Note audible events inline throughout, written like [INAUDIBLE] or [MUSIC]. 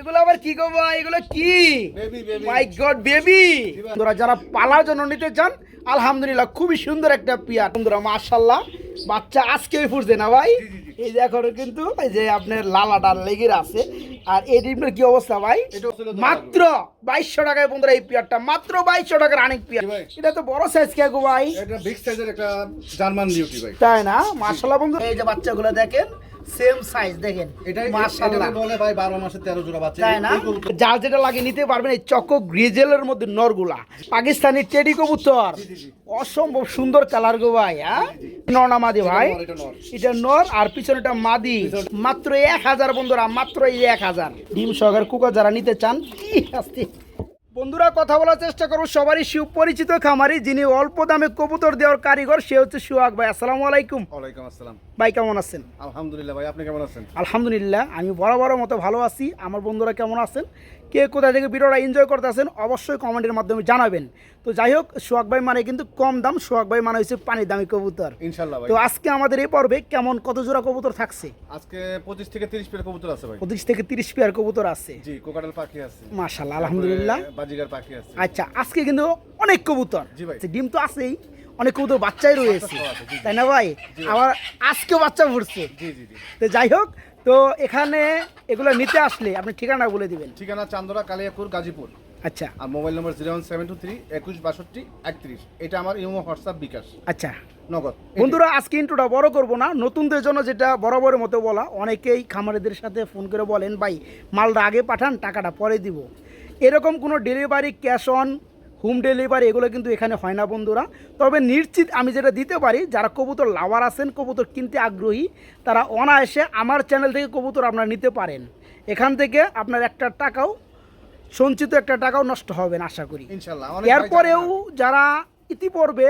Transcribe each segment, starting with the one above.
এগুলো আবার কি গো ভাই? এগুলো কি? মাই গড বেবি বন্ধুরা যারা পালার জন্য নিতে চান আলহামদুলিল্লাহ খুবই সুন্দর একটা পিয়ার। বন্ধুরা মাশাল্লাহ বাচ্চা আজকেই ফুটছে না ভাই? এই দেখো কিন্তু এই যে আপনার লালাটার লেগে আছে। আর এই ডিমের কি অবস্থা ভাই? মাত্র বাইশশো টাকায় বন্ধুরা এই পিয়ারটা। মাত্র বাইশশো টাকার অনেক পিয়ার এটা তো বড় সাইজ কে গো ভাই? এটা বিগ সাইজের একটা জার্মান বিউটি ভাই। তাই না? মাশাল্লাহ বন্ধু। এই যে বাচ্চাগুলো দেখেন সেম সাইজ দেখেন। এটা বলে ভাই 12 মাসে 13 জোড়া বাচ্চা। তাই না? যার যেটা লাগে নিতে পারবেন এই চকো গ্রিজেলের মধ্যে নরগুলা। পাকিস্তানি টেডি কবুতর। অসম্ভব সুন্দর কালার গো ভাই হ্যাঁ নর না মাদি ভাই? এটা নর। আর পিছনেটা মাদি। মাত্র এক হাজার বন্ধুরা মাত্র এই এক হাজার। ডিম সহকার কুকার যারা নিতে চান আস্তে। বন্ধুরা কথা বলার চেষ্টা করব। সবারই সুপরিচিত খামারি যিনি অল্প দামে কবুতর দেওয়ার কারিগর সে হচ্ছে সুহাগ ভাই। আসসালামু আলাইকুম। ওয়ালাইকুম আসসালাম। ভাই কেমন আছেন? আলহামদুলিল্লাহ ভাই আপনি কেমন আছেন? আলহামদুলিল্লাহ আমি বড় বড় মতো ভালো আছি। আমার বন্ধুরা কেমন আছেন? কে কোথা থেকে ভিডিওটা এনজয় করতে আছেন অবশ্যই কমেন্টের মাধ্যমে জানাবেন। তো যাই হোক সোহাগ ভাই মানে কিন্তু কম দাম সোহাগ ভাই মানে হচ্ছে পানি দামি কবুতর। ইনশাল্লাহ তো আজকে আমাদের এই পর্বে কেমন কত জোড়া কবুতর থাকছে? আজকে 25 থেকে 30 পেয়ার কবুতর আছে ভাই। পঁচিশ থেকে তিরিশ পেয়ার কবুতর আছে। জি কোকাটাল পাখি আছে। মাশাল্লাহ আলহামদুলিল্লাহ। বাজিগার পাখি আছে। আচ্ছা আজকে কিন্তু অনেক কবুতর। জি ভাই। আচ্ছা, ডিম তো আছেই অনেক কবুতর বাচ্চাই রয়েছে। তাই না ভাই? আবার আজকেও বাচ্চা ফুটছে জি জি। তো যাই হোক তো এখানে এগুলো নিতে আসলে আপনি ঠিকানা বলে দিবেন। ঠিকানা চান্দরা কালিয়াপুর গাজীপুর। আচ্ছা। আর mobile number zero one seven two three একুশ বাষট্টি একত্রিশ। এটা আমার ইমো হোয়াটসঅ্যাপ বিকাশ। আচ্ছা। নগদ। বন্ধুরা আজকে ইন্ট্রোটা বড় করব না। নতুনদের জন্য যেটা বরাবরের মতো বলা অনেকেই খামারিদের সাথে ফোন করে বলেন ভাই মালটা আগে পাঠান টাকাটা পরে দিব। এরকম কোনো delivery cash on home delivery এগুলো কিন্তু এখানে হয় না বন্ধুরা। তবে নিশ্চিত আমি যেটা দিতে পারি যারা কবুতর লাভার আছেন কবুতর কিনতে আগ্রহী তারা অনায়াসে আমার চ্যানেল থেকে কবুতর আপনারা নিতে পারেন। এখান থেকে আপনার একটা টাকাও সঞ্চিত একটা টাকাও নষ্ট হবে না আশা করি। ইনশাল্লাহ এরপরেও যারা ইতিপূর্বে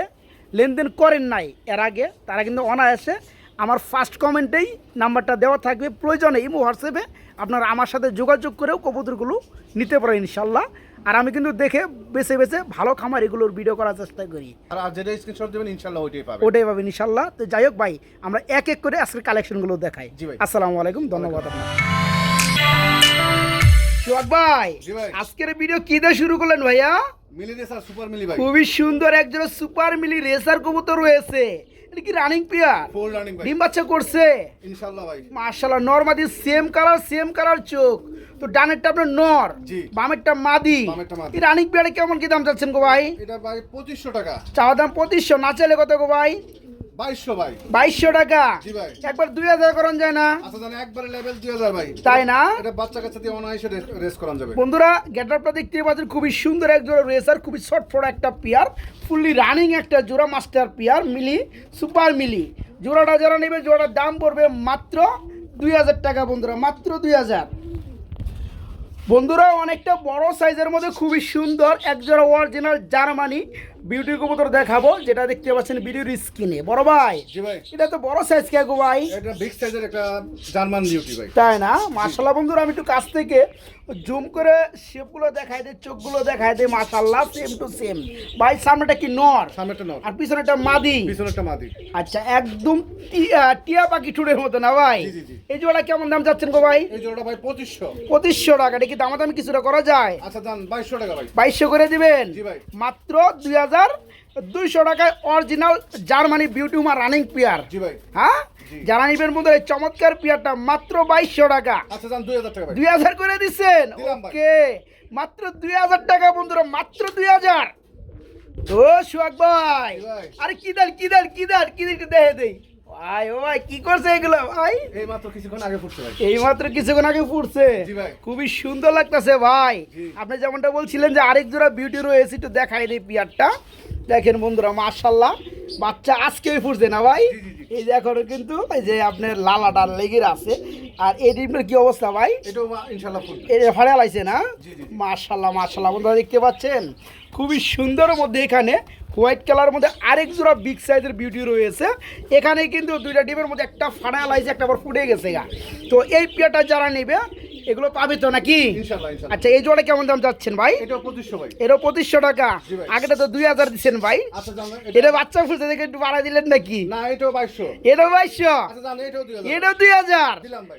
লেনদেন করেন নাই এর আগে তারা কিন্তু অনায়াসে আমার ফার্স্ট কমেন্টেই নাম্বারটা দেওয়া থাকবে। প্রয়োজনে ইমো হোয়াটসঅ্যাপে আপনারা আমার সাথে যোগাযোগ করেও কবুতরগুলো নিতে পারেন ইনশাল্লাহ আর আমি কিন্তু দেখে বেছে বেছে ভালো খামার এগুলোর ভিডিও করার চেষ্টা করি। আর যেটা স্ক্রিনশট দেবেন ইনশাল্লাহ ওইটাই পাবেন। ওটাই পাবেন ইনশাল্লাহ। তো যাই হোক ভাই আমরা এক এক করে আজকের কালেকশনগুলো দেখাই। জি ভাই। আসসালামু আলাইকুম ধন্যবাদ আপনার ভাই। ভাই। আজকের ভিডিও কি দিয়ে শুরু করলেন ভাইয়া? মিলি রে সুপার মিলি ভাই। খুবই সুন্দর একজন সুপার মিলি রেসার কবুতর রয়েছে। এটা কি রানিং প্লেয়ার ফুল রানিং ভাই। ডিম বাচ্চা করছে। ইনশাআল্লাহ ভাই। মাশাআল্লাহ নর মাদি সেম কালার সেম কালার চোখ। তো ডানেরটা আপনার নর বামেরটা মাদি। এই রানিং প্লেয়ারে কেমন কি দাম চাচ্ছেন গো ভাই? এটা ভাই 2500 টাকা। চাওয়া দাম পঁচিশশো না চাইলে কত গো ভাই? বাইশশো ভাই। বাইশশো টাকা? জি ভাই। একবার দুই হাজার করান যায় না? আচ্ছা জানেন একবারে লেভেল ভাই। তাই না? এটা বাচ্চা কাচ্চা দিয়ে অনায়াসে রেস করান যাবে। বন্ধুরা গেটআপটা দেখতে পাচ্ছেন খুবই সুন্দর এক জোড়া রেসার খুবই একটা পিয়ার ফুললি রানিং একটা জোড়া মাস্টার পিয়ার মিলি সুপার মিলি। জোড়াটা যারা নেবে জোড়াটার দাম পড়বে মাত্র দুই হাজার টাকা বন্ধুরা মাত্র দুই হাজার। বন্ধুরা অনেকটা বড় সাইজের মধ্যে খুবই সুন্দর এক জোড়া অরিজিনাল জার্মানি বিউটি কবুতর দেখাবো যেটা দেখতে পাচ্ছেন ভিডিওর স্ক্রিনে বড় ভাই? জি ভাই। এটা তো বড় সাইজ কে গো ভাই? এটা বিগ সাইজের একটা জার্মান বিউটি ভাই। তাই না? মাশাআল্লাহ বন্ধুরা আমি একটু কাছ থেকে জুম করে শেপগুলো দেখাই দিই চোখগুলো দেখাই দিই মার্শাল্লাহ সেম টু সেম ভাই সামনেটা কি নর? সামনেটা নর। আর পিছনেটা মাদি। পিছনেরটা মাদি। আচ্ছা একদম টিয়া পাখি ঠুড়ের মতো না ভাই। এই জোড়া কেমন দাম চাচ্ছেন গো ভাই? এই জোড়াটা ভাই পঁচিশশো। পঁচিশশো টাকা এটা কি দামাদামি কিছুটা করা যায়? আচ্ছা যান বাইশশো টাকা ভাই। বাইশশো করে দিবেন? জি ভাই। মাত্র দুই হাজার দুইশো টাকায় অরিজিনাল জার্মানি বিউটি উমা রানিং পিয়ার জি ভাই। হ্যাঁ। যারা নিবেন বন্ধুরা এই চমৎকার পিয়ারটা মাত্র বাইশশো টাকা। আচ্ছা দুই হাজার টাকা দুই হাজার করে দিচ্ছেন ওকে মাত্র দুই হাজার টাকা বন্ধুরা মাত্র দুই হাজার। ও সোহাগ ভাই। আরে কি দেন কি দেন কি দেন কি দেখে দেই। ভাই ও ভাই কি করছে এগুলো ভাই? এই মাত্র কিছুক্ষণ আগে ফুটছে ভাই। এই মাত্র কিছুক্ষণ আগে ফুটছে। খুবই সুন্দর লাগতেছে ভাই। আপনি যেমনটা বলছিলেন যে আরেক জোড়া বিউটি রয়েছে একটু দেখাই দিই পিয়ারটা। দেখেন বন্ধুরা মার্শাল্লাহ বাচ্চা আজকেই ফুটছে না ভাই? এই যে। এই দেখো কিন্তু এই যে আপনার লালাটা লেগে আছে। আর এই ডিমের কি অবস্থা ভাই? এই যে হরে লাইছে না। মার্শাল্লাহ মার্শাল্লাহ বন্ধুরা দেখতে পাচ্ছেন? খুবই সুন্দর মধ্যে এখানে হোয়াইট কালার মধ্যে আরেক জোড়া বিগ সাইজের বিউটি রয়েছে। এখানে কিন্তু দুইটা ডিমের মধ্যে একটা ফাটা লাইছে একটা আবার ফুটে গেছে গা। তো এই পেয়ারটা যারা নেবে এগুলো পাবে তো নাকি? আচ্ছা এই জোড়া কেমন দাম যাচ্ছেন ভাই? এটাও পঁচিশশো এরও পঁচিশশো টাকা। আগেটা তো দুই হাজার দিচ্ছেন ভাই। আচ্ছা এটা বাচ্চা ফুলতে দেখে একটু বাড়াই দিলেন নাকি? না এটাও বাইশশো। এটাও আচ্ছা দুই হাজার।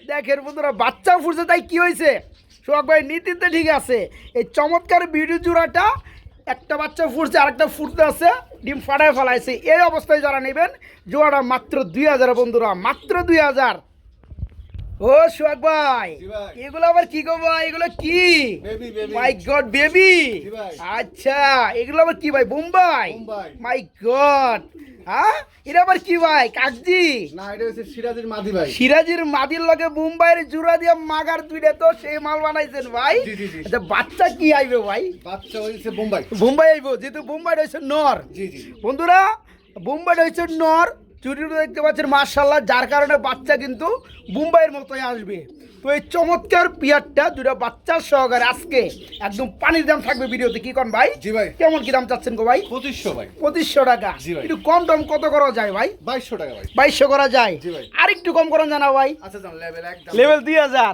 দেখেন বন্ধুরা বাচ্চা ফুটছে তাই কি হয়েছে? সোহাগ ভাই নীতিতে ঠিক আছে। এই চমৎকার ভিডিও জোড়াটা একটা বাচ্চা ফুটছে আরেকটা ফুটতে আছে ডিম ফাটায় ফেলাইছে। এই অবস্থায় যারা নেবেন জোড়াটা মাত্র দুই হাজার বন্ধুরা মাত্র দুই হাজার। ও সোহাগ ভাই এগুলো আবার কি গো ভাই? এগুলো কি. My god baby? আচ্ছা এগুলো আবার কি ভাই? বোম্বাই। মাই গড হ্যাঁ এটা আবার কি ভাই? কাকজি? না এটা হচ্ছে সিরাজের মাদি ভাই। সিরাজির মাদির লগে মুম্বাইয়ের জুড়া দিয়ে মাগার দুইটা তো সেই মাল বানাইছেন ভাই। আচ্ছা বাচ্চা কি আইবে ভাই? বাচ্চা হয়েছে বোম্বাই। মুম্বাই আইব যেহেতু মুম্বাই হয়েছে নর। জি জি জি। বন্ধুরা মুম্বাই হয়েছে নর। চুরিটা দেখতে পাচ্ছেন মার্শাল্লাহ যার কারণে বাচ্চা কিন্তু মুম্বাইয়ের মতোই আসবে। তো এই চমৎকার পিয়ারটা দুটা বাচ্চার সহকারে আজকে একদম পানির দাম থাকবে ভিডিওতে কি কন ভাই? জি ভাই। কেমন কি দাম চাচ্ছেন গো ভাই? পঁচিশশো ভাই। পঁচিশশো টাকা। একটু কম টম কত করা যায় ভাই? বাইশশো টাকা ভাই। বাইশশো করা যায়। আর একটু কম করেন জানা ভাই। আচ্ছা লেভেল দুই হাজার।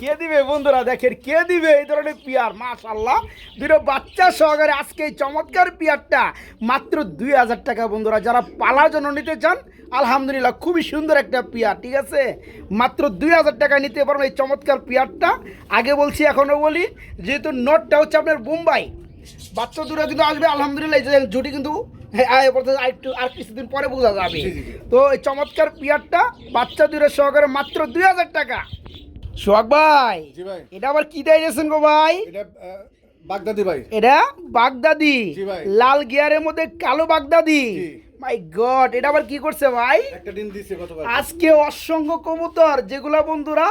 কে দিবে বন্ধুরা দেখেন কে দিবে এই ধরনের পিয়ার? মাশাল্লাহ দুটো বাচ্চা সহকারে আজকে এই চমৎকার পিয়ারটা মাত্র দুই হাজার টাকা বন্ধুরা। যারা পালার জন্য নিতে চান আলহামদুলিল্লাহ খুবই সুন্দর একটা পিয়ার ঠিক আছে? মাত্র দুই হাজার টাকা নিতে পারবেন এই চমৎকার পিয়ারটা। আগে বলছি এখনও বলি যেহেতু নোটটা হচ্ছে আপনার মুম্বাই বাচ্চা দুটো কিন্তু আসবে আলহামদুলিল্লাহ এই জুটি কিন্তু হ্যাঁ, আয় আর একটু আর কিছুদিন পরে বোঝা যাবে। তো এই চমৎকার পিয়ারটা বাচ্চা দুটো সহকারে মাত্র দুই হাজার টাকা। সোহাগ ভাই এটা আবার কি দিয়ে গেছেন গো ভাই? বাগদাদি ভাই। এটা বাগদাদি লাল গিয়ারের মধ্যে কালো বাগদাদি। মাই গড এটা আবার কি করছে ভাই? একটা ডিম দিচ্ছে গতবার। আজকে অসংখ্য কবুতর যেগুলা বন্ধুরা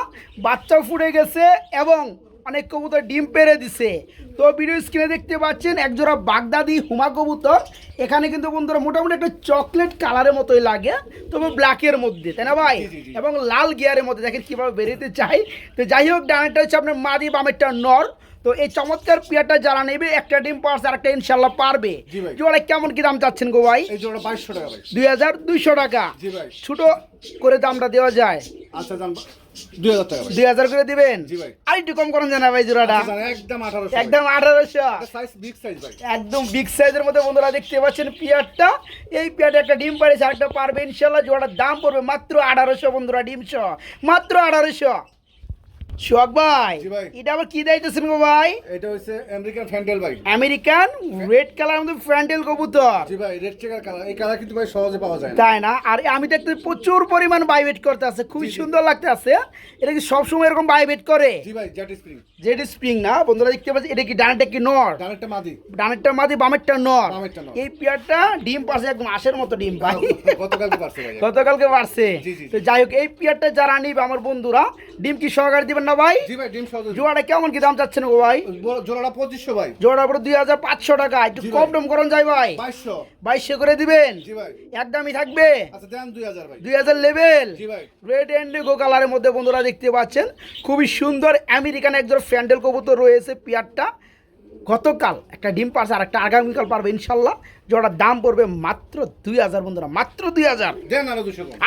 বাচ্চা ফুটে গেছে এবং অনেক কবুতর ডিম পেরে দিছে। তো ভিডিও স্ক্রিনে দেখতে পাচ্ছেন একজোড়া বাগদাদি হুমা কবুতর। এখানে কিন্তু বন্ধুরা মোটামুটি একটা চকলেট কালারের মতোই লাগে তবে ব্ল্যাকের মধ্যে তাই না ভাই। এবং লাল গিয়ারের মধ্যে দেখেন কীভাবে বেরোতে চাই। তো যাই হোক ডানাটা হচ্ছে আপনার মাদি বামেরটা নর। তো এই চমৎকার পিয়াটা যারা নেবে একটা ডিম পার্স আর একটা ইনশাল্লাহ পারবে জোড়া কেমন কি দাম চাচ্ছেন গো ভাই? এই জোড়া বাইশশো টাকা ভাই। দুই হাজার দুইশো টাকা। জি ভাই। ছোট করে দামটা দেওয়া যায়। আচ্ছা দুই হাজার করে দিবেন? জি ভাই। আর একটু কম করেন জানা ভাই জোড়াটা। আচ্ছা, একদম আঠারোশো একদম বিগ সাইজ ভাই। একদম বিগ সাইজের মধ্যে বন্ধুরা দেখতে পাচ্ছেন পিয়ারটা। এই পিয়ারটা একটা ডিম পাড়েছে আরেকটা পারবে। ইনশাল্লাহ জোড়াটার দাম পড়বে মাত্র আঠারোশো বন্ধুরা ডিম সহ মাত্র আঠারোশো। শোক ভাই এটা আবার কি গো ভাই? এটা আমেরিকান ফ্যান্ডেল ভাই। আমেরিকান রেড কালার মধ্যে ফ্যান্টেল কবুতর। জি ভাই রেড চেকার কালার। এই কালার কিন্তু ভাই সহজে পাওয়া যায় তাই না? আর আমি দেখতে প্রচুর পরিমাণ বাইবেট করতে আছে জি। সুন্দর লাগতে আছে। এটা কি সবসময় এরকম বাইবেট করে? জি ভাই জেট স্প্রিং। জেড স্প্রিং না? বন্ধুরা দেখতে পাচ্ছি এটা কি কি নর? ডানেরটা মাদি। ডানেরটা মাদি বামেরটা নর? এই পেয়ারটা ডিম পাশে একদম আশের মতো ডিম ভাই। গতকালকে পারছে ভাই। গতকালকে জি। তো যাই হোক এই পেয়ারটা যারা নিবে আমার বন্ধুরা ডিম কি সহকারে দিবেন না ভাই? জি ভাই ডিম সহজে জোড়াটা কেমন কি দাম চাচ্ছেন গো ভাই? জোড়াটা পঁচিশশো ভাই। জোড়া পরে দুই হাজার পাঁচশো টাকা একটু কম টম করুন যাই ভাই। বাইশশো। বাইশশো করে দিবেন? জি ভাই। একদমই থাকবে? আচ্ছা দেন দুই হাজার ভাই। লেভেল জি ভাই। রেড ইন্ডিগো কালারের মধ্যে বন্ধুরা দেখতে পাচ্ছেন। খুবই সুন্দর আমেরিকান একজন ফ্যান্ডেল কবুতর রয়েছে পিয়ারটা। গতকাল একটা ডিম পারছে আর একটা আগামীকাল পারবে ইনশাল্লাহ। যেটার দাম পড়বে মাত্র দুই হাজার বন্ধুরা মাত্র দুই হাজার।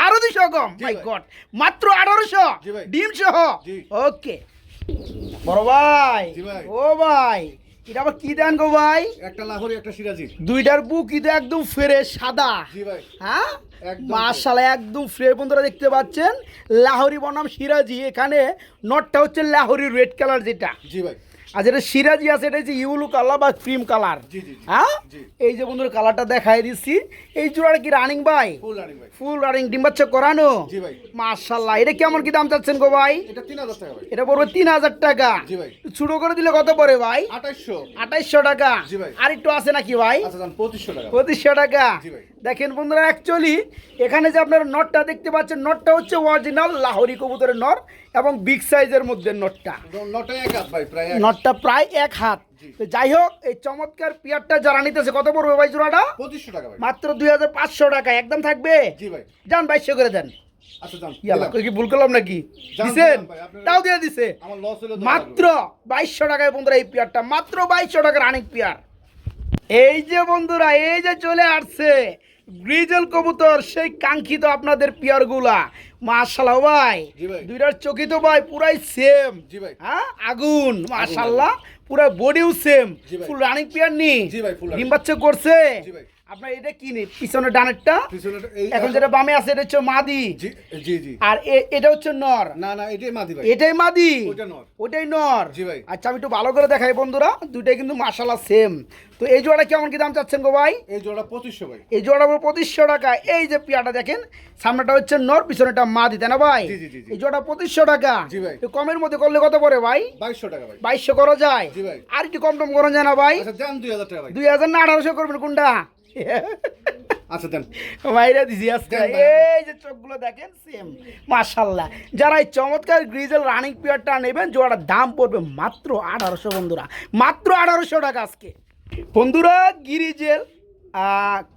আরও দুশো কম। মাই গড মাত্র আঠারোশো? ডিম সহ? ওকে। বড় ভাই। ও ভাই এটা আবার কি দেন গো ভাই? একটা লাহোরি একটা সিরাজি। দুইটার বুক কিন্তু একদম ফ্রেশ সাদা। জি ভাই। হ্যাঁ? একদম মাশাআল্লাহ একদম ফ্রেশ বন্ধুরা দেখতে পাচ্ছেন? লাহোরি বনাম সিরাজি এখানে নটটা হচ্ছে লাহোরি রেড কালার যেটা। জি ভাই। আর যেটা সিরাজি আছে এটা হচ্ছে ইউলু কালার বা ক্রিম কালার। হ্যাঁ? এই যে বন্ধুর কালারটা দেখাই দিচ্ছি। এই জোড়াটা কি রানিং ভাই। ফুল রানিং ডিম বাচ্চা করানো? মাশাআল্লাহ এটা কেমন কি দাম চাচ্ছেন গো ভাই? এটা পড়বে তিন হাজার টাকা। ছোট করে দিলে কত পড়ে ভাই? আঠাইশশো। টাকা। আর একটু আছে নাকি ভাই? পঁচিশশো টাকা। দেখেন বন্ধুরা অ্যাকচুয়ালি এখানে যে আপনারা নটটা দেখতে পাচ্ছেন নটটা হচ্ছে অরিজিনাল লাহোরি কবুতরের নর এবং বিগ সাইজের মধ্যে নটটা। নটটা প্রায় এক হাত। তো যাই হোক এই চমৎকার পিয়ারটা যারা নিতেছে কত পড়বে ভাই জোড়াটা? পঁচিশশো টাকা ভাই। মাত্র দুই হাজার পাঁচশো টাকা একদম থাকবে? জি ভাই। যান বাইশশো করে দেন। আচ্ছা কি ভুল করলাম নাকি? দিছেন? তাও দিয়ে দিছে। হলো মাত্র বাইশশো টাকায় বন্ধুরা এই পেয়ারটা মাত্র বাইশশো টাকার অনেক পেয়ার। এই যে বন্ধুরা এই যে চলে আসছে গ্রিজেল কবুতর সেই কাঙ্ক্ষিত আপনাদের পেয়ারগুলা। মাশাল্লাহ ভাই। দুইটার ভাই। তো ভাই পুরাই সেম জি ভাই। হ্যাঁ? আগুন মাশাল্লাহ। পুরা বডিও সেম ফুল রানিং প্লেয়ার নি। ডিম বাচ্চা করছে। আপনার এটা কি নেই? পিছনে ডানেরটা? এখন যেটা বামে আছে এটা হচ্ছে মাদি। জি জি আর এটা হচ্ছে নর। না না এটাই মাদি ভাই। এটাই মাদি। নর। ওটাই নর। জি ভাই। আচ্ছা আমি একটু ভালো করে দেখাই বন্ধুরা। দুটাই কিন্তু মাশাল্লাহ সেম তো এই জোড়াটা কেমন কি দাম চাচ্ছেন গো ভাই? এই জোড়া পঁচিশশো ভাই। এই জোড়া পুরো পঁচিশশো টাকা। এই যে পিয়াটা দেখেন সামনেটা হচ্ছে নর পিছনেটা মাদি তাই না ভাই। এই জোড়া পঁচিশশো টাকা। জি ভাই। কমের মধ্যে করলে কত পড়ে ভাই? বাইশশো টাকা ভাই। বাইশশো করা যায়। জি ভাই। আর একটু কম টম করা যায় না ভাই? আচ্ছা দুই হাজার টাকা ভাই। দুই হাজার না আঠারোশো করবেন কোনটা? [LAUGHS] আচ্ছা দেন। মাইরা দিছি আজকে। এই যে চোখগুলো দেখেন সেম মাশাল্লাহ যারা এই চমৎকার গ্রিজেল রানিং পিয়ারটা নেবেন জোড়ার দাম পড়বে মাত্র আঠারোশো বন্ধুরা। মাত্র আঠারোশো টাকা আজকে। বন্ধুরা গিরিজেল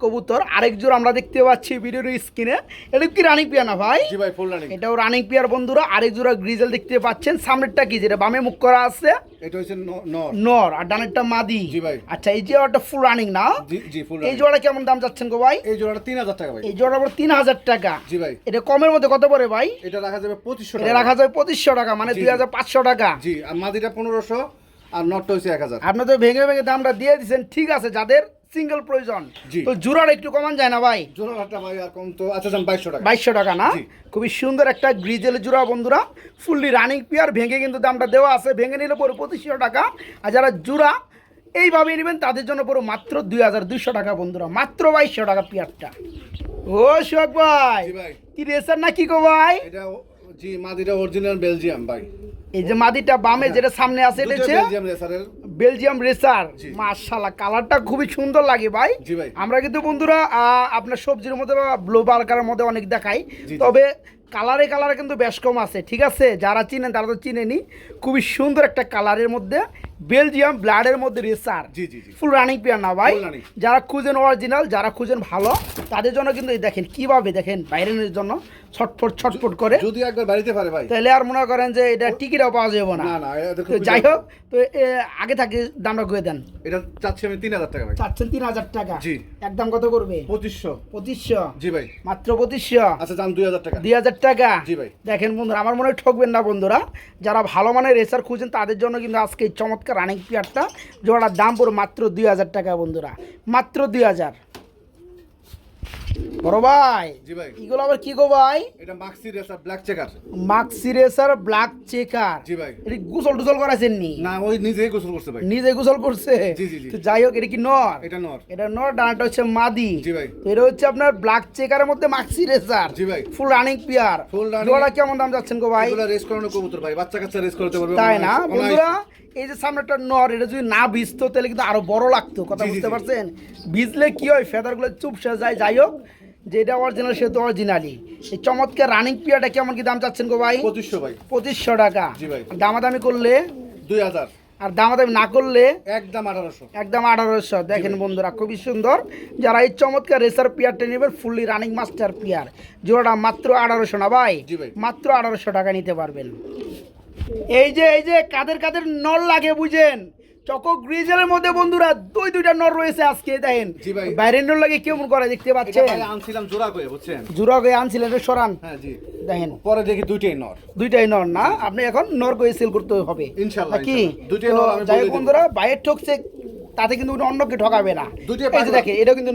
কবুতর। আরেক জোড় আমরা দেখতে পাচ্ছি ভিডিওর স্ক্রিনে। এটা কি রানিং পিয়া না ভাই? জি ভাই ফুল রানিং এটাও রানিং পিয়ার বন্ধুরা। আরেক জোড়া গ্রিজেল দেখতে পাচ্ছেন। সামনেরটা কি? যেটা বামে মুখ করা আছে? এটা হচ্ছে নর। নর। আর ডানেরটা মাদি। জি ভাই। আচ্ছা এই যে ওটা ফুল রানিং না? জি জি ফুল এই জোড়া কেমন দাম যাচ্ছেন গো ভাই? এই জোড়াটা তিন হাজার টাকা ভাই। এই জোড়া তিন হাজার টাকা। জি ভাই। এটা কমের মধ্যে কত পড়ে ভাই? এটা রাখা যাবে পঁচিশশো এটা টাকা। রাখা যায় পঁচিশশো টাকা মানে জি, দুই জি। হাজার পাঁচশো টাকা। জি আর মাদিটা পনেরোশো আর নটটা হচ্ছে এক হাজার। আপনি তো ভেঙে ভেঙে দামটা দিয়ে দিচ্ছেন ঠিক আছে যাদের সিঙ্গেল প্রয়োজন। তো জোড়ার একটু কমান যায় না ভাই? জোড়াটা ভাই আর কম তো আচ্ছা যান বাইশশো টাকা। বাইশশো টাকা না? খুবই সুন্দর একটা গ্রিজেল জোড়া বন্ধুরা। ফুললি রানিং পিয়ার ভেঙে কিন্তু দামটা দেওয়া আছে। ভেঙে নিলে পরে পঁচিশশো টাকা। আর যারা জোড়া এইভাবে নেবেন তাদের জন্য পুরো মাত্র দুই হাজার দুইশো টাকা বন্ধুরা। মাত্র বাইশশো টাকা পিয়ারটা ও শোক ভাই। ভাই। কি রেসার না কি গো ভাই? এটা জি মাদিটা অরিজিনাল বেলজিয়াম ভাই। এই যে মাদিটা বামে যেটা সামনে আছে এটা হচ্ছে বেলজিয়াম রেসারের বেলজিয়াম রেসার মাশাআল্লাহ কালারটা খুবই সুন্দর লাগে ভাই। আমরা কিন্তু বন্ধুরা আপনার সবজির মধ্যে বা ব্লু বার্কারের মধ্যে অনেক দেখাই। তবে কালারে কালারে কিন্তু বেশ কম আছে ঠিক আছে? যারা চিনেন তারা তো চিনেনি। খুবই সুন্দর একটা কালারের মধ্যে বেলজিয়াম ব্লাডের মধ্যে রেসার ফুল রানিং পেয়ার না ভাই। যারা খুঁজেন অরিজিনাল যারা খুঁজেন ভালো তাদের জন্য কিন্তু দেখেন কীভাবে দেখেন বাইরের জন্য? ছটফট ছটফট করে। যদি একবার বাড়িতে পারে ভাই। তাহলে আর মনে করেন যে এটা টিকিটও পাওয়া যাবে না। না যাই হোক তো আগে থাকে দামটা করে দেন। এটা চাচ্ছি আমি তিন হাজার টাকা ভাই। চাচ্ছেন তিন হাজার টাকা? জি। একদম কত করবে? পঁচিশশো। পঁচিশশো? জি ভাই। মাত্র পঁচিশশো? আচ্ছা যান দুই হাজার টাকা। দুই হাজার টাকা? জি ভাই। দেখেন বন্ধুরা আমার মনে হয় ঠকবেন না বন্ধুরা। যারা ভালো মানের রেসার খুঁজেন তাদের জন্য কিন্তু আজকে এই চমৎকার রানিং পিয়ারটা জোড়ার দাম পড়ে মাত্র দুই হাজার টাকা বন্ধুরা। মাত্র দুই হাজার। বড় ভাই এগুলো আবার কি গো ভাই? এটা maxi racer black checker maxi racer black checker জি ভাই। এটি গুসল টুসল করাছেন নি? না ওই নিজেই গোসল করছে ভাই। নিজে গোসল করছে? জি, জি, জি। তো যাই হোক এটা কি নর? এটা নর। এটা নর ডানাটা হচ্ছে মাদি। জি ভাই। এটা হচ্ছে আপনার ব্ল্যাক চেকারের মধ্যে মাক্সি রেসার জি ভাই। Full running pair Full running। জোড়া কেমন দাম যাচ্ছেন গো ভাই? এগুলো রেস করানো কবুতর ভাই। বাচ্চা কাচ্চা রেস করতে পারবে তাই না? বন্ধুরা এই যে সামনে একটা নর এটা যদি না ভিজতো তাহলে কিন্তু আরও বড় লাগতো। কথা বুঝতে পারছেন? ভিজলে কি হয়? ফেদারগুলো চুপসে যায়। যাই হোক যেটা অরিজিনাল সে তো অরিজিনালি এই চমৎকার রানিং পিয়ারটা কেমন কি দাম চাচ্ছেন গো ভাই? পঁচিশশো ভাই। পঁচিশশো টাকা। জি ভাই। দামাদামি করলে? দুই হাজার। আর দামাদামি না করলে? একদম আঠারোশো। একদম আঠারোশো। দেখেন বন্ধুরা খুবই সুন্দর। যারা এই চমৎকার রেসার পিয়ারটা নেবেন ফুললি রানিং মাস্টার পিয়ার জোড়াটা মাত্র আঠারোশো না ভাই। মাত্র আঠারোশো টাকা নিতে পারবেন। এই যে এই যে কাদের কাদের নল লাগে বুঝেন? চকো গ্রিজেলের মধ্যে বন্ধুরা দুই দুইটা নর রয়েছে আজকে দেখেন। বাইরের নর লাগে কেমন করে দেখতে পাচ্ছেন? আনছিলাম জোড়া করে বুঝছেন? জোড়া করে আনছিলেন সরান। হ্যাঁ জি। দেখেন। পরে দেখি দুইটাই নর। দুইটাই নর না আপনি এখন নর করে সেল করতে হবে। ইনশাল্লাহ, কি দুইটাই নর আমি। বন্ধুরা বাইরের ঠকছে তাতে কিন্তু অন্যকে ঠকাবে না। দেখেন এটা কিন্তু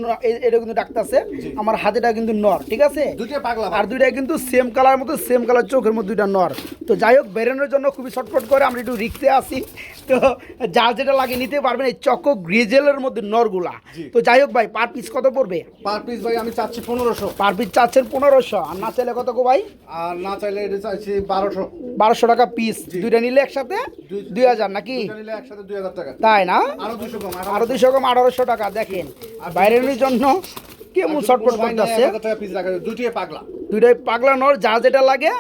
এটা কিন্তু ডাক্তার আছে আমার হাতেটা কিন্তু নর ঠিক আছে? আর দুইটা কিন্তু সেম কালার মতো সেম কালার চোখের মধ্যে দুইটা নর। তো যাই হোক বেরোনোর জন্য খুবই ছটফট করে আমরা একটু রিক্সে আসি তো যার যেটা লাগে নিতে পারবেন এই চকো গ্রেজেলের মধ্যে নরগুলা। তো যাই হোক ভাই পার পিস কত পড়বে? পার পিস ভাই আমি চাচ্ছি পনেরোশো। পার পিস চাচ্ছেন পনেরোশো। আর না চাইলে কত গো ভাই? আর না চাইলে এটা চাইছি বারোশো। বারোশো টাকা পিস দুইটা নিলে একসাথে? দুই- হাজার নাকি? নিলে একসাথে দুই হাজার টাকা। তাই না? আরও দুশো কম। আরও দুইশো কম আঠারোশো টাকা দেখেন। বাইরের জন্য কেমন ছটফট করতেছে দুইটাই পাগলা। দুইটাই পাগলা নর যা যেটা লাগে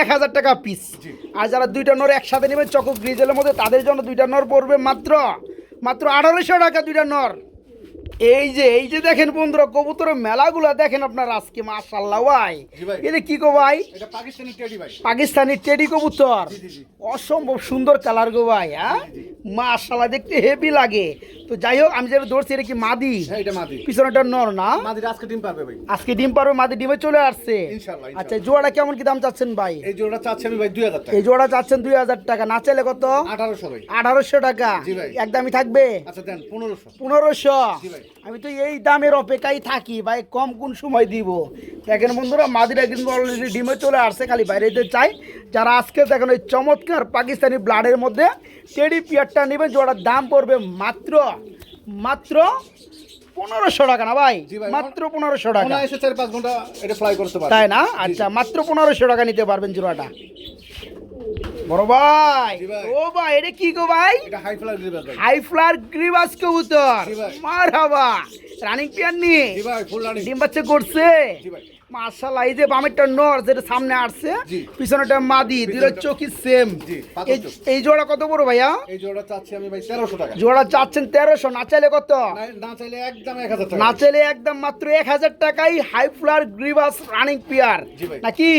এক হাজার টাকা পিস আর যারা দুইটা নর একসাথে নেবে চকো গ্রিজেলের মধ্যে তাদের জন্য দুইটা নর পড়বে মাত্র মাত্র আঠারোশো টাকা দুইটা নর। এই যে এই যে দেখেন বন্ধুরা কবুতরের মেলাগুলো দেখেন আপনার আজকে মাশাল্লাহ ভাই। এটা কি গো ভাই? এটা পাকিস্তানি টেডি ভাই। পাকিস্তানি টেডি কবুতর। অসম্ভব সুন্দর কালার গো ভাই হ্যাঁ? মাশাল্লাহ দেখতে হেভি লাগে। তো যাই হোক আমি যেটা ধরছি এটা কি মাদি? হ্যাঁ এটা মাদি। পিছনেটা নর না? আজকে ডিম পারবে ভাই। আজকে ডিম পারবে মাদি ডিমে চলে আসছে। আচ্ছা জোড়াটা কেমন কি দাম চাচ্ছেন ভাই? এই জোড়া চাচ্ছি আমি ভাই দুই হাজার টাকা। এই জোড়া চাচ্ছেন দুই হাজার টাকা না চাইলে কত? আঠারোশো ভাই। আঠারোশো টাকা। একদমই থাকবে? আচ্ছা দেন পনেরোশো। পনেরোশো। আমি তো এই দামের অপেক্ষায় থাকি ভাই কম কোন সময় দিব? দেখেন বন্ধুরা মাদিরা কিন্তু অলরেডি ডিমে চলে আসছে খালি বাইরে চাই যারা আজকে দেখেন ওই চমৎকার পাকিস্তানি ব্লাডের মধ্যে টেডি পিয়ারটা নেবেন জোড়ার দাম পড়বে মাত্র মাত্র পনেরোশো টাকা না ভাই? মাত্র পনেরোশো টাকা। চার পাঁচ ঘণ্টা এটা ফ্লাই করতে পারবে। তাই না? আচ্ছা মাত্র পনেরোশো টাকা নিতে পারবেন জোড়াটা। বড় ভাই। ও ভাই এটা কি গো ভাই? হাই ফ্লার গ্রিবাস কবুতর। মার হাবা। রানিং পিয়ার নিয়ে ডিম বাচ্চা করছে। মার্শাল্লাহ এই যে বামেরটা নর যেটা সামনে আসছে। পিছনেটা মাদি দুটো চোখই সেম চোখ। এই জোড়া কত বড় ভাইয়া? এই জোড়া চাচ্ছি আমি ভাই তেরোশো টাকা। জোড়া চাচ্ছেন তেরোশো না চাইলে কত? না- চাইলে একদম এক হাজার টাকা। না চাইলে একদম মাত্র এক হাজার টাকাই হাই ফ্লার গ্রিবাস রানিং পিয়ার নাকি?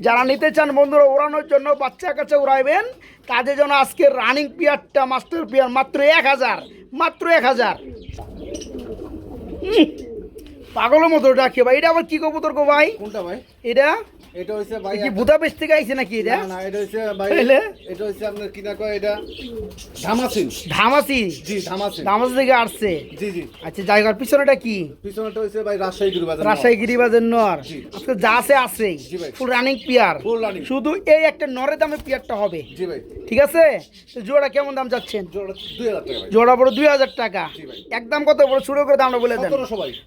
যারা নিতে চান বন্ধুরা ওড়ানোর জন্য বাচ্চা কাছে উড়াইবেন। কাজের জন্য আজকে রানিং পিয়ারটা মাস্টার পিয়ার মাত্র এক হাজার মাত্র এক হাজার। উম, পাগলের মতো ডাকে ভাই। এটা আবার কি কবুতর গো ভাই? কোনটা ভাই? এটা? এটা হইছে ভাই কি বুদাপেস্ট থেকে আইছে নাকি এটা? না না এটা হইছে ভাই এটা হইছে আপনার কি না কয় এটা? ধামাসিন। ধামাসি? জি ধামাসিন। ধামাসি থেকে আসছে? জি জি। আচ্ছা জায়গার পিছনেটা কি? পিছনেটা হইছে ভাই রাজশাহী গুরুবাজার রাজশাহী গিরিবাজের নর। আজকে যা আছে আছে full running pair full running শুধু এই একটা নরের দামে পিয়ারটা হবে। জি ভাই। ঠিক আছে? জোড়া কেমন দাম যাচ্ছেন জোড়া বড় দুই হাজার টাকা। একদম কত বড়? শুরু করে দামটা বলে দেন।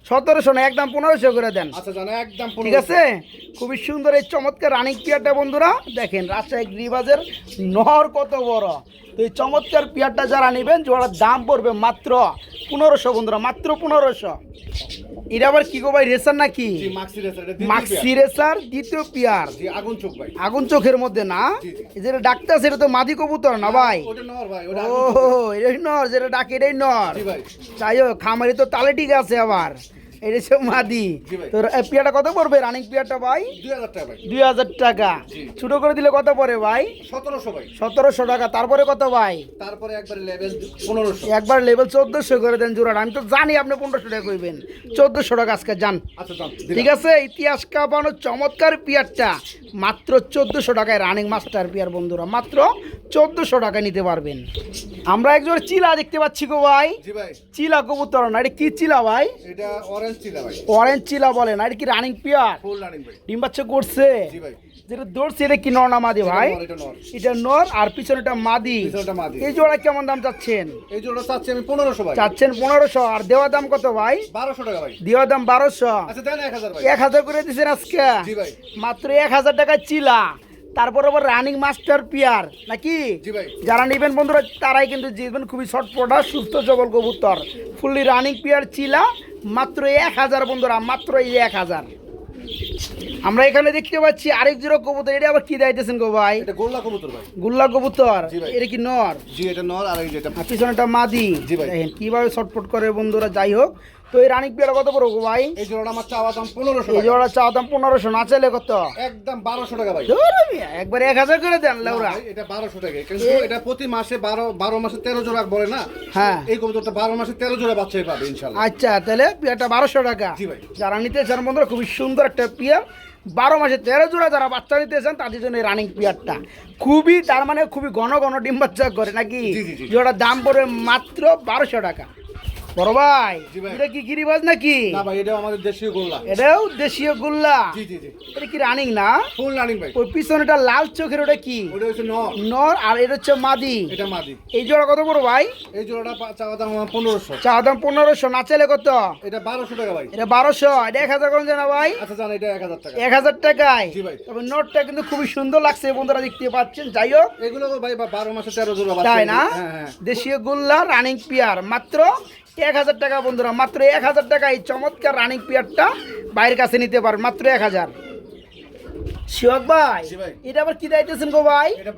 সতেরোশো না একদম পনেরোশো করে দেন। আচ্ছা একদম ঠিক আছে? খুবই সুন্দর এই চমৎকার রানিক পিয়ারটা বন্ধুরা। দেখেন রাজশাহী গ্রিবাজের নহর কত বড়। তো এই চমৎকার পিয়ারটা যারা নেবেন জোড়ার দাম পড়বে মাত্র পনেরোশো বন্ধুরা মাত্র পনেরোশো। এটা আবার কি গো ভাই রেসার নাকি? মাক্সি রেসার দ্বিতীয় পেয়ার। আগুন চোখ ভাই। আগুন চোখের মধ্যে না? যেটা ডাক্তার সেটা তো মাদি কবুতর না ভাই? ও। এটাই নর যেটা ডাকে এটাই নর। যাই হোক খামারি তো তালে ঠিক আছে আবার। এটা সব মাদি। এই পিয়াটা কত পড়বে? রানিং পিয়াটা ভাই? দুই হাজার টাকা। ছোট করে দিলে কত পড়ে ভাই? সতেরোশো ভাই। সতেরোশো টাকা। তারপরে কত ভাই? তারপরে একবারে লেভেল পনেরোশো। একবার লেভেল চোদ্দশো করে দেন জোড়াটা। আমি তো জানি আপনি পনেরোশো টাকা করবেন চোদ্দশো টাকা আজকে যান আচ্ছা ঠিক আছে? ইতিহাস কাঁপানো চমৎকার পিয়ারটা। মাত্র চোদ্দোশো টাকায় রানিং মাস্টার পিয়ার বন্ধুরা। মাত্র চোদ্দোশো টাকা নিতে পারবেন। আমরা একজন চিলা দেখতে পাচ্ছি গো ভাই। চিলা কবুতর না এটা কি চিলা ভাই? এটা অরেঞ্জ ভাই অরেঞ্জ চিলা বলে না এটা কি রানিং পিয়ার ডিম বাচ্চা করছে? যেটা দৌড়ছে এটা কি নর না মাদি ভাই? এটা নর, আর পিছনেটা মাদি। এই জোড়া কেমন দাম চাচ্ছেন? এই জোড়া চাচ্ছি আমি পনেরোশো চাচ্ছেন পনেরোশো। আর দেওয়া দাম কত ভাই? বারোশো টাকা ভাই। দেওয়া দাম বারোশো। আচ্ছা এক হাজার করে দিচ্ছেন আজকে। মাত্র এক হাজার টাকা চিলা। তারপর আবার রানিং মাস্টার পিয়ার নাকি? যারা নেবেন বন্ধুরা তারাই কিন্তু জিতবেন। খুবই ছটপটা সুস্থ জগল কবুতর। ফুললি রানিং পিয়ার চিলা মাত্র এক হাজার বন্ধুরা মাত্র এই এক হাজার। আমরা এখানে দেখতে পাচ্ছি আরেক জোড়া কবুতর এটা আবার কি দাইতেছেন গো ভাই? এটা গোল্লা কবুতর ভাই। গোল্লা কবুতর এটা কি নর? জি এটা নর আর এই যেটা পিছনেটা মাদি। জি ভাই। দেখেন কীভাবে শর্টপট করে বন্ধুরা যাই হোক তো এই রানিং পিয়ার কত গো ভাই? এই জোড়াটা আমার চাওয়া দাম পনেরোশো এই জোড়া চা দাম পনেরোশো না চাইলে কত? একদম বারোশো টাকা ভাই। একবার এক হাজার করে দেন লেউরা এটা বারোশো টাকা। কিন্তু এটা প্রতি মাসে বারো বারো মাসে তেরো জোড়া বলে না? হ্যাঁ। এই কবুতরটা বারো মাসে তেরো জোড়া বাচ্চাই পাবে ইনশাল্লাহ। আচ্ছা তাহলে পিয়ারটা বারোশো টাকা। যারা নিতে চান বন্ধুরা খুবই সুন্দর একটা পিয়ার বারো মাসে তেরো জোড়া যারা বাচ্চা নিতে চান তাদের জন্য রানিং পিয়ারটা খুবই তার মানে খুবই ঘন ঘন ডিম বাচ্চা করে নাকি? জি। দাম পড়বে মাত্র বারোশো টাকা। বড় ভাই এটা কি গিরিবাজ নাকি? না ভাই এটা আমাদের দেশীয় গোল্লা। এটাও দেশীয় গুল্লা? জি জি জি। এটা কি রানিং না? ফুল রানিং ভাই। ওই পিছনেটা লাল চোখের ওটা কি? ওটা হচ্ছে নর। নর আর এটা হচ্ছে মাদি। এটা মাদি। এই জোড়া কত বড় ভাই? এই জোড়াটা চাওয়া দাম আমার পনেরোশো। চা দাম পনেরোশো না চাইলে কত? এটা বারোশো টাকা ভাই। এটা বারোশো এটা এক হাজার কোন জানা ভাই? আচ্ছা জান এটা এক হাজার টাকা। এক হাজার টাকায়। জি ভাই। তবে নোটটা কিন্তু খুবই সুন্দর লাগছে বন্ধুরা দেখতে পাচ্ছেন। যাই হোক। এগুলো তো ভাই বা- বারো মাসে তেরো জোড়া তাই না? হ্যাঁ হ্যাঁ। দেশীয় গুল্লা রানিং পিয়ার মাত্র এক হাজার টাকা বন্ধুরা, মাত্র এক হাজার টাকা। এই চমৎকার রানিং পিয়ারটা বাইরের কাছে নিতে পারেন মাত্র এক হাজার। শিবক ভাই? এটা আবার কি দাইতেছেন গো ভাই? এটা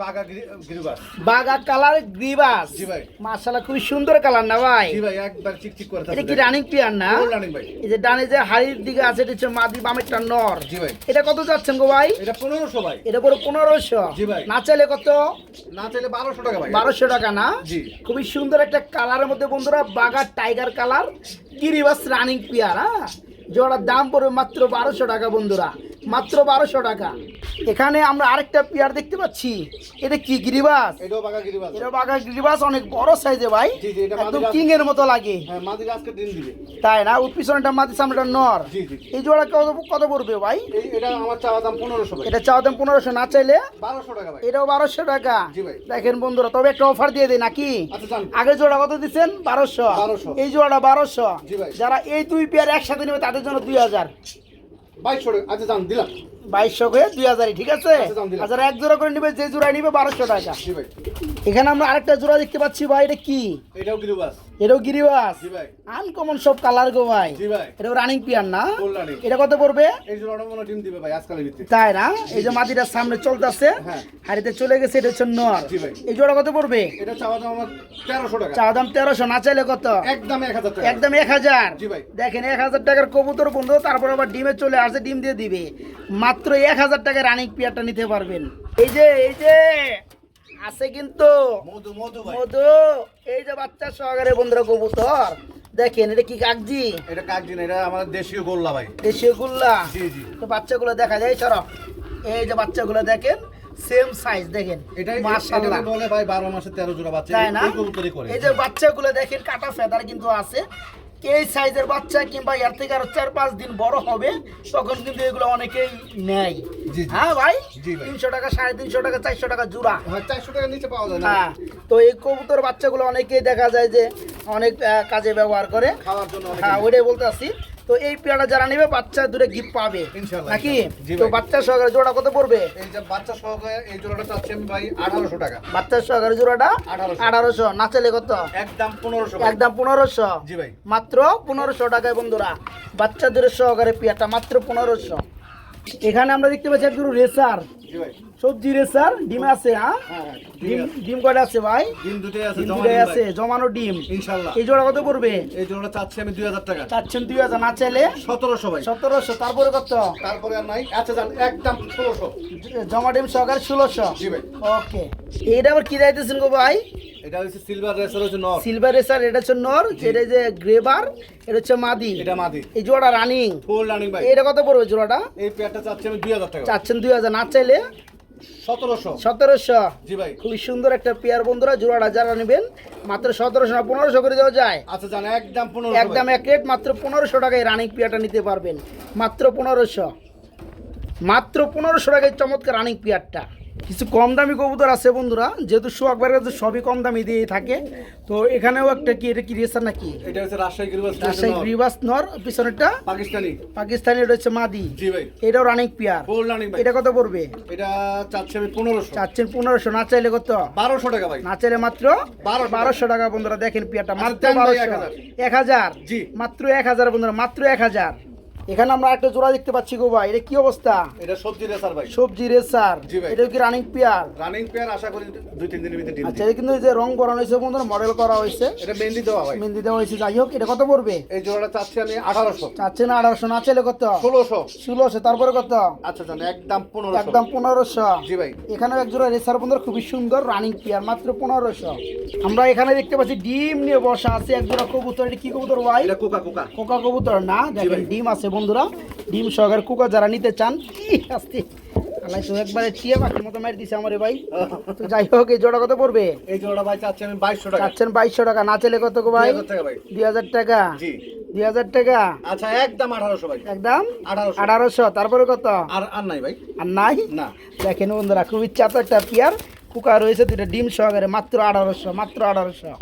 বাগা কালার গ্রিবাস। জি ভাই। মাশাআল্লাহ খুবই সুন্দর কালার না ভাই? জি ভাই একবার চিকচিক করে এটা কি রানিং পিয়ার না? ভাই। এই যে ডানে যে হাড়ির দিকে আছে এটা হচ্ছে মাদি বামেরটা নর। জি ভাই। এটা কত যাচ্ছেন গো ভাই? এটা পনেরোশো ভাই। এটা পুরো পনেরোশো। জি ভাই। না চাইলে কত? না চাইলে বারোশো টাকা ভাই। বারোশো টাকা না? জি। খুবই সুন্দর একটা কালারের মধ্যে বন্ধুরা বাগার টাইগার কালার গিরিবাস রানিং পিয়ার হ্যাঁ? জোড়ার দাম পড়বে মাত্র বারোশো টাকা বন্ধুরা। মাত্র বারোশো টাকা। এখানে আমরা আরেকটা পেয়ার দেখতে পাচ্ছি। এটা কি গিরিবাস? এটাও বাঘা গিরিবাস। এটা বাঘা গিরিবাস অনেক বড় সাইজে ভাই। একদম কিং এর মতো লাগে। হ্যাঁ তাই না? ওর পিছনেটা মাটি সামনেটা নর। এই জোড়া কত কত পড়বে ভাই? এটা আমার চাওয়া দাম পনেরোশো এটা চাওয়া দাম পনেরোশো না চাইলে? বারোশো টাকা এটাও বারোশো টাকা। দেখেন বন্ধুরা তবে একটা অফার দিয়ে দেয় নাকি? আচ্ছা আগে জোড়া কত দিচ্ছেন? বারোশো। এই জোড়াটা বারোশো। যারা এই দুই পেয়ার একসাথে নেবে তাদের জন্য দুই হাজার। বাইশশো টাকা আচ্ছা যান দিলাম। বাইশশো করে দুই হাজারই ঠিক আছে? আচ্ছা, যারা এক জোড়া করে নেবে যে জোড়া নিবে বারোশো টাকা। এখানে আমরা আরেকটা জোড়া দেখতে পাচ্ছি ভাই এটা কি? এটাও গিরিবাস। এটাও গিরিবাস। আনকমন সব কালার গো ভাই। এটা রানিং পিয়ার না? এটা কত পড়বে? হয় তাই না? এই যে মাটিটার সামনে চলতেছে হ্যাঁ। হাড়িতে চলে গেছে এটা হচ্ছে নর। এই জোড়া কত পড়বে? চাওয়া দাম তেরোশো চা দাম তেরোশো না চাইলে কত? একদম এক হাজার দেখেন এক হাজার টাকার কবুতর বন্ধু তারপর আবার ডিমে চলে আসে ডিম দিয়ে দিবে। মাত্র এক হাজার টাকায় রানিং পিয়ারটা নিতে পারবেন। এই যে এই যে আছে কিন্তু মধু মধু মধু। এই যে বাচ্চা সহকারে বন্ধুরা কবুতর দেখেন এটা কি কাগজি এটা কাকদিন এটা আমাদের দেশীয় গোল্লা ভাই। দেশীয় গুল্লা? জি জি। তো বাচ্চাগুলো দেখা যায় সরব। এই যে বাচ্চাগুলো দেখেন সেম সাইজ দেখেন। এটাই মাশাআল্লাহ। বলে ভাই বারো মাসে তেরো জোড়া বাচ্চা। না? এই কবুতরই করে। এই যে বাচ্চাগুলো দেখেন কাটা ফেদার কিন্তু আছে। এই সাইজের বাচ্চা কিংবা এর থেকে আরও চার পাঁচ দিন বড় হবে তখন কিন্তু এগুলো অনেকেই নেয়। হ্যাঁ ভাই? তিনশো টাকা সাড়ে তিনশো টাকা চারশো টাকা জোড়া। হ্যাঁ চারশো টাকা নিচে পাওয়া যায় হ্যাঁ তো এই কবুতর বাচ্চাগুলো অনেকেই দেখা যায় যে অনেক কাজে ব্যবহার করে। খাওয়ার জন্য হ্যাঁ ওইটাই বলতে আসছি। তো এই পেয়ারা যারা নেবে বাচ্চা দূরে গিফট পাবে। নাকি? তো বাচ্চা সহকারে জোড়া কত পড়বে? এই যে বাচ্চা সহকারে এই জোড়াটা চাচ্ছি আমি ভাই আঠারোশো টাকা। বাচ্চা সহকারে জোড়াটা? 1800 আঠারোশো। নাচলে কত? একদম 1500 একদম 1500 জি ভাই। মাত্র 1500 টাকায় বন্ধুরা বাচ্চা দূরে সহকারে পেয়ারটা মাত্র পনেরোশো। এখানে আমরা দেখতে পাচ্ছি একজন রেসার। সবজি রেসার ডিম আছে হ্যাঁ? হ্যাঁ হ্যাঁ ডিম ডিম কয়টা আছে ভাই? দিন দুটোই আছে ডিম দুটাই আছে জমানো ডিম। ইনশাল্লাহ। এই জোড়া কত পড়বে? এই জোড়াটা চাচ্ছি আমি দুই হাজার টাকা। চাচ্ছেন দুই হাজার না চাইলে? সতেরোশো ভাই। সতেরোশো তারপরে কত? তারপরে আর নাই। আচ্ছা যান একদম ষোলোশো। জমা ডিম সহকারে ষোলোশো। জি ভাই। ওকে। এইটা আবার কি দাইতেছেন গো ভাই? এটা হচ্ছে সিলভার রেসার হচ্ছে নর। সিলভার রেসার এটা হচ্ছে নর এটা যে গ্রেবার এটা হচ্ছে মাদি। এটা মাদি। এই জোড়া রানিং ফুল রানিং ভাই এটা কত পড়বে জোড়াটা? এই পেয়ারটা চাচ্ছি আমি দুই হাজার টাকা। চাচ্ছেন দুই হাজার না চাইলে সতেরোশো। সতেরোশো। জি ভাই। খুবই সুন্দর একটা পেয়ার বন্ধুরা জোড়াটা যারা নেবেন মাত্র সতেরোশো না পনেরোশো করে দেওয়া যায়। আচ্ছা জান একদম পনেরো একদম এক রেট মাত্র পনেরোশো টাকায় রানিং পেয়ারটা নিতে পারবেন। মাত্র পনেরোশো। মাত্র পনেরোশো টাকায় চমৎকার রানিং পেয়ারটা কিছু কম দামি কবুতর আছে বন্ধুরা যেহেতু সোয়াকবার কাছে সবই কম দামি দিয়ে থাকে। তো এখানেও একটা কি এটা কি রেসার নাকি? এটা হচ্ছে রাজশাহী গিরিবাস রাজশাহী গ্রিবাস নর পিছনেরটা পাকিস্তানি। পাকিস্তানি এটা হচ্ছে মাদি। জি ভাই। এটাও রানিং পেয়ার ফুল রানিং ভাই এটা কত পড়বে? এটা চাচ্ছি আমি পনেরোশো। চাচ্ছেন পনেরোশো না চাইলে কত? বারোশো টাকা ভাই। না চাইলে মাত্র 1200 বারোশো টাকা বন্ধুরা দেখেন পেয়ারটা মাত্র 1000 এক হাজার? জি। মাত্র এক হাজার বন্ধুরা মাত্র এক হাজার। এখানে আমরা একটা জোড়া দেখতে পাচ্ছি গো ভাই এটা কি অবস্থা? এটা সবজি রেসার ভাই। সবজি রেসার এটা কি রানিং পেয়ার রানিং পেয়ার আশা করি দুই তিন দিনের ভিতরে ডিম আচ্ছা কিন্তু এই যে রং করানো হয়েছে বন্ধুরা মডেল করা হয়েছে। এটা মেহেন্দি দেওয়া ভাই মেহেন্দি দেওয়া হয়েছে যাই হোক এটা কত পড়বে? এই জোড়াটা চাচ্ছি আমি আঠারোশো। চাচ্ছে না আঠারোশো না চাইলে কত? ষোলোশো। ষোলোশো তারপরে কত? আচ্ছা জান একদম পনেরোশো। একদম পনেরোশো। জি ভাই। এখানেও এক জোড়া রেসার বন্ধুরা খুবই সুন্দর রানিং পেয়ার মাত্র পনেরোশো। আমরা এখানে দেখতে পাচ্ছি ডিম নিয়ে বসা আছে এক জোড়া কবুতর এটা কি কবুতর ভাই? এটা কোকা কোকা। কোকা কবুতর না দেখেন ডিম আছে বন্ধুরা ডিম সহকারে কুকা যারা নিতে চান তো একবারে টিয়ে পাখির মতো মারি দিছে আমারে ভাই। তো যাই হোক এই জোড়া কত পড়বে? এই জোড়াটা ভাই চাচ্ছি আমি বাইশশো টাকা। চাচ্ছেন বাইশশো টাকা না চলে কত গো ভাই? দুই হাজার টাকা দুই হাজার টাকা? আচ্ছা একদম আঠারোশো ভাই। একদম? আঠারোশো। আঠারোশো তারপরে কত? আর আর নাই ভাই। আর নাই? না। দেখেন বন্ধুরা খুব ইচ্ছা তো একটা পিয়ার। কুকার রয়েছে দুটো ডিম সহকারে মাত্র আঠারোশো মাত্র আঠারোশো।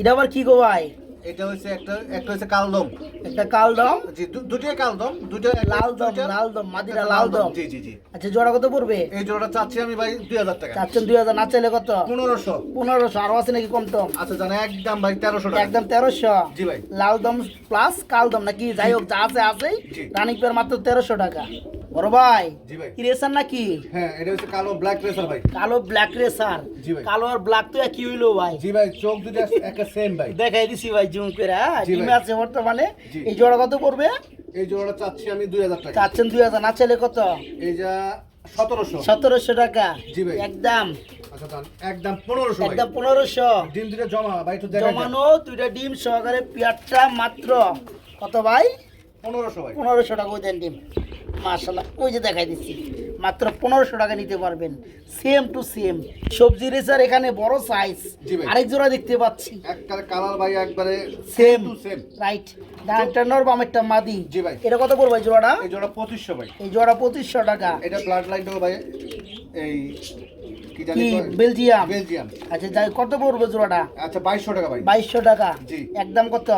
এটা আবার কি গো ভাই? এটা হচ্ছে একটা একটা হচ্ছে কালদম। একটা কালদম? জি দুটোই কালদম দুটো লাল দম, লাল দম, মাদিরা লাল দম। জি জি জি। আচ্ছা জোড়া কত পড়বে? এই জোড়াটা চাচ্ছি আমি ভাই দুই হাজার টাকা। চাচ্ছেন দুই হাজার না চাইলে কত? পনেরোশো। পনেরোশো আরও আছে নাকি কম টম? আচ্ছা জানে একদম ভাই তেরোশো টাকা। একদম তেরোশো? জি ভাই। লাল দম প্লাস কাল দম নাকি যাই হোক যা আছে আছে। জি। রানিং পেয়ার মাত্র তেরোশো টাকা। বড় ভাই জি কি রেসার নাকি? হ্যাঁ এটা হচ্ছে কালো ব্ল্যাক রেসার ভাই। কালো ব্ল্যাক রেসার জি ভাই। কালো আর ব্ল্যাক তো একই হইল ভাই। জি ভাই চোখ দুটো একটা সেম ভাই। দেখাই দিছি ভাই জুম করে ডিমে। আছে বর্তমানে। এই জোড়া কত পড়বে? এই জোড়াটা চাচ্ছি আমি দুই হাজার টাকা। চাচ্ছেন দুই হাজার না চাইলে কত? এই যা সতেরোশো। সতেরোশো টাকা। জি ভাই। একদম। আচ্ছা একদম পনেরোশো একদম পনেরোশো। ডিম দুটো জমা ভাই একটু জমানো দুইটা ডিম সহকারে পেঁয়াজটা মাত্র কত ভাই? পনেরোশো ভাই। পনেরোশো টাকা ওই দেন ডিম। মার্শাল্লাহ ওই যে দেখাই দিচ্ছি। মাত্র পনেরোশো টাকা নিতে পারবেন। সেম টু সেম সবজি রেসার এখানে বড় সাইজ। আরেক জোড়া দেখতে পাচ্ছি। কালার ভাই একবারে সেম টু সেম রাইট ডানটা নর বাম মাদি। জি ভাই। এটা কত পড়বে জোড়াটা? এই জোড়া পঁচিশশো ভাই। এই জোড়া পঁচিশশো টাকা। এটা ব্লাড লাইনটাও ভাই এই জানি বেলজিয়াম বেলজিয়াম আচ্ছা যাই কত পড়বে জোড়াটা? আচ্ছা বাইশশো টাকা ভাই। বাইশশো টাকা। জি। একদম কত?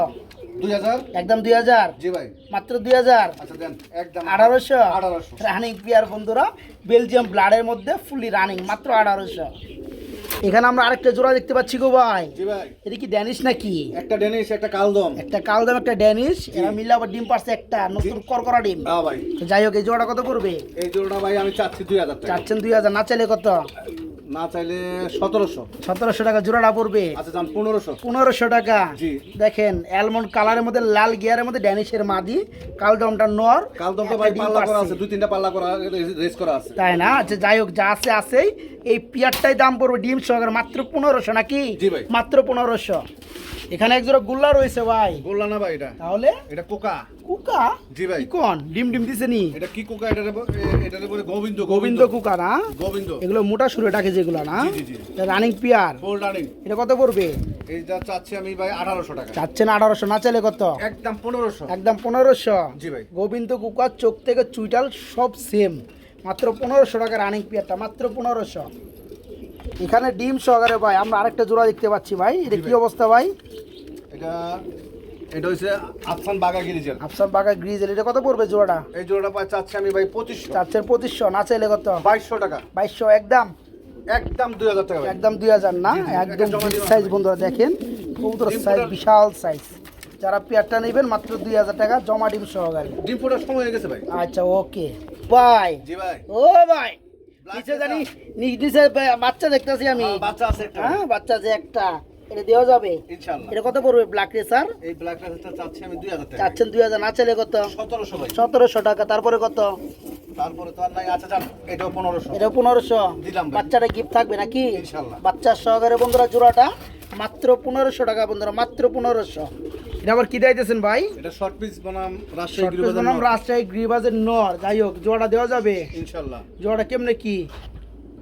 দুই হাজার? একদম দুই হাজার। জি ভাই। মাত্র দুই হাজার। আচ্ছা দেন একদম আঠারোশো। আঠারোশো। রানিং পিয়ার বন্ধুরা বেলজিয়াম ব্লাডের মধ্যে ফুলি রানিং মাত্র আঠারোশো। এখানে আমরা আরেকটা জোড়া দেখতে পাচ্ছি গো ভাই। জি এটা কি ড্যানিশ নাকি? একটা ডেনিস একটা কালদম। একটা কালদাম একটা ড্যানিশ এরা মিলে আবার ডিম পারছে একটা নতুন করকরা ডিম। হ্যাঁ ভাই। যাই হোক এই জোড়াটা কত করবে এই জোড়াটা ভাই আমি চাচ্ছি দুই হাজার চাচ্ছেন দুই হাজার না চাইলে কত? না চাইলে সতেরোশো। সতেরোশো টাকা জোড়াটা পড়বে? আচ্ছা যান পনেরোশো। পনেরোশো টাকা। জি। দেখেন অ্যালমন্ড কালারের মধ্যে লাল গিয়ারের মধ্যে ড্যানিশের মাদি কালদমটা নর কালদমটা ভাই পাল্লা করা আছে। দুই তিনটা পাল্লা করা রেস করা আছে। তাই না? আচ্ছা যাই হোক যা আছে আছেই। এই পিয়ারটাই দাম পড়বে ডিম সহকারে। মাত্র পনেরোশো নাকি? জি ভাই। মাত্র পনেরোশো। এখানে এক জোড়া গুল্লা রয়েছে ভাই। বললাম না ভাই এটা? তাহলে? এটা কোকা। কুকা? জি ভাই। কোন? ডিম ডিম দিছে নি? এটা কি কোকা? এটা এটা বলে গোবিন্দ গোবিন্দ কুকা না? গোবিন্দ। এগুলো মোটা সুরে ডাকে যেগুলো না? জি, জি। রানিং পিয়ার ফুল রানিং এটা কত পড়বে? এইটা চাচ্ছি আমি ভাই আঠারোশো টাকা। চাচ্ছেন আঠারোশো না চাইলে কত? একদম পনেরোশো। একদম পনেরোশো। জি ভাই। গোবিন্দ কুকার চোখ থেকে চুইটাল সব সেম মাত্র পনেরোশো টাকা রানিং পিয়ারটা মাত্র পনেরোশো। এখানে ডিম সহকারে ভাই আমরা আরেকটা জোড়া দেখতে পাচ্ছি ভাই। এটা কি অবস্থা ভাই? এটা এটা হচ্ছে আফসান বাগা গিরিজেল। আফসার বাগা গ্রিজেল এটা কত পড়বে জোড়াটা? এই জোড়াটা পাই চাচ্ছি আমি ভাই পঁচিশশো। চাচ্ছেন পঁচিশশো না চাইলে কত? বাইশশো টাকা। বাইশশো একদম? একদম দুই হাজার টাকা একদম দুই হাজার না? একদম। সাইজ বন্ধুরা দেখেন। কবুতর সাইজ বিশাল সাইজ যারা পেয়ারটা নেবেন মাত্র দুই হাজার টাকা জমা ডিম সহকারে। ডিম ফোটার সময় হয়ে গেছে ভাই। আচ্ছা ওকে। বাই। জি ভাই। ও ভাই নিচে। জানি নিচে বাচ্চা দেখতেছি আমি। হ্যাঁ, বাচ্চা আছে একটা। হ্যাঁ বাচ্চা যে একটা। এটা দেওয়া যাবে? এটা কত পড়বে ব্ল্যাক রেসার এই ব্ল্যাক রাইসটা চাচ্ছি আমি দুই হাজার টাকা। চাচ্ছেন দুই হাজার না চাইলে কত? সতেরোশো ভাই। সতেরোশো টাকা তারপরে কত? তারপরে তো আর নাই। আচ্ছা যান এটা দিলাম বাচ্চাটা গিফট থাকবে নাকি? ইনশাল্লাহ। বাচ্চার সহকারে বন্ধুরা জোড়াটা মাত্র পনেরোশো টাকা বন্ধুরা মাত্র পনেরোশো। এটা আবার কি দিতেছেন ভাই? এটা শর্ট পিস বনাম রাজশাহী piece বনাম রাজশাহী গ্রিবাজের নর যাই হোক জোড়া দেওয়া যাবে? ইনশাল্লাহ। জোড়াটা কেমনে কি?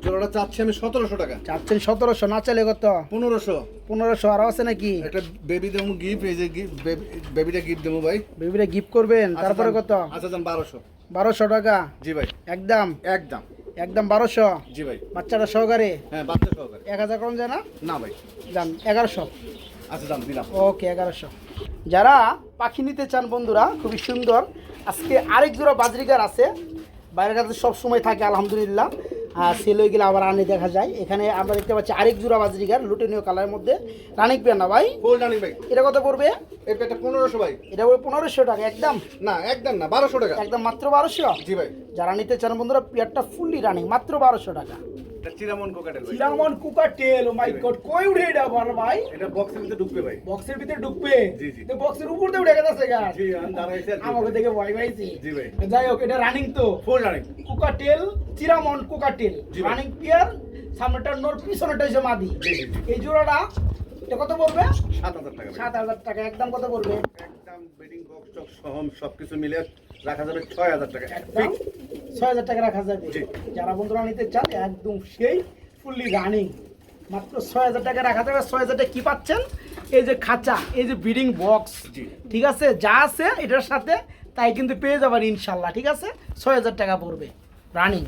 জোড়াটা চাচ্ছি আমি সতেরোশো টাকা। চাচ্ছেন সতেরোশো না চাইলে কত? পনেরোশো। পনেরোশো আরও আছে নাকি? একটা বেবি দেবো গিফট এই যে বেবিটা গিফট দেবো ভাই। বেবিরা গিফট করবেন আচ্ছা, তারপরে। কত? আচ্ছা যান বারোশো। বারোশো টাকা? জি ভাই। একদম? একদম। একদম বারোশো? জি ভাই। বাচ্চাটা সহকারে? হ্যাঁ বাচ্চা সহকারে। এক হাজার কম যায় না? না ভাই। যান এগারোশো। আচ্ছা যান দিলাম। ওকে এগারোশো। যারা পাখি নিতে চান বন্ধুরা খুবই সুন্দর। আজকে আরেক জোড়া বাজরিকার আছে। বাইরের কাছে সব সময় থাকে আলহামদুলিল্লাহ। আর সেল হয়ে গেলে আবার আনে দেখা যায়। এখানে আমরা দেখতে পাচ্ছি আরেক জোড়া বাজরিকার লুটেনীয় কালারের মধ্যে। রানিক পেন না ভাই? ফুল রানিং ভাই এটা কত পড়বে? এই পেটা পনেরোশো ভাই। এটা পড়বে পনেরোশো টাকা একদম? না একদম না বারোশো টাকা। একদম মাত্র বারোশো? জি ভাই। যারা নিতে চান বন্ধুরা পেয়ারটা ফুললি রানিং মাত্র বারোশো টাকা। চিরামন কোকাটেল চিরামন কুকার ও মাই গড কই এটা বল ভাই? এটা বক্সের ভিতরে ঢুকবে ভাই। বক্সের ভিতরে ঢুকবে? জি, জি। তো বক্সের উপর দিয়ে গেছে গা। জি দাঁড়াইছি। আমাকে দেখে ভয় পাইছি। জি ভাই। যাই হোক এটা রানিং তো। Full running cockatiel cinnamon কুকার জি রানিং পিয়ার সামনেটা নোর পিছনেটা হচ্ছে মাদি। এই জোড়াটা এটা কত পড়বে? সাত হাজার টাকা। ভাই সাত হাজার টাকা। একদম কত পড়বে? একদম বেডিং বক্স সহ সবকিছু মিলে রাখা যাবে ছয় হাজার টাকা। একদম ছয় হাজার টাকা রাখা যাবে। যারা বন্ধুরা নিতে চান একদম সেই ফুললি রানিং মাত্র ছয় হাজার টাকা রাখা যাবে। ছয় হাজার টাকা কী পাচ্ছেন? এই যে খাঁচা এই যে ব্রিডিং বক্স ঠিক আছে? যা আছে এটার সাথে তাই কিন্তু পেয়ে যাবেন ইনশাল্লাহ ঠিক আছে? ছয় হাজার টাকা পড়বে রানিং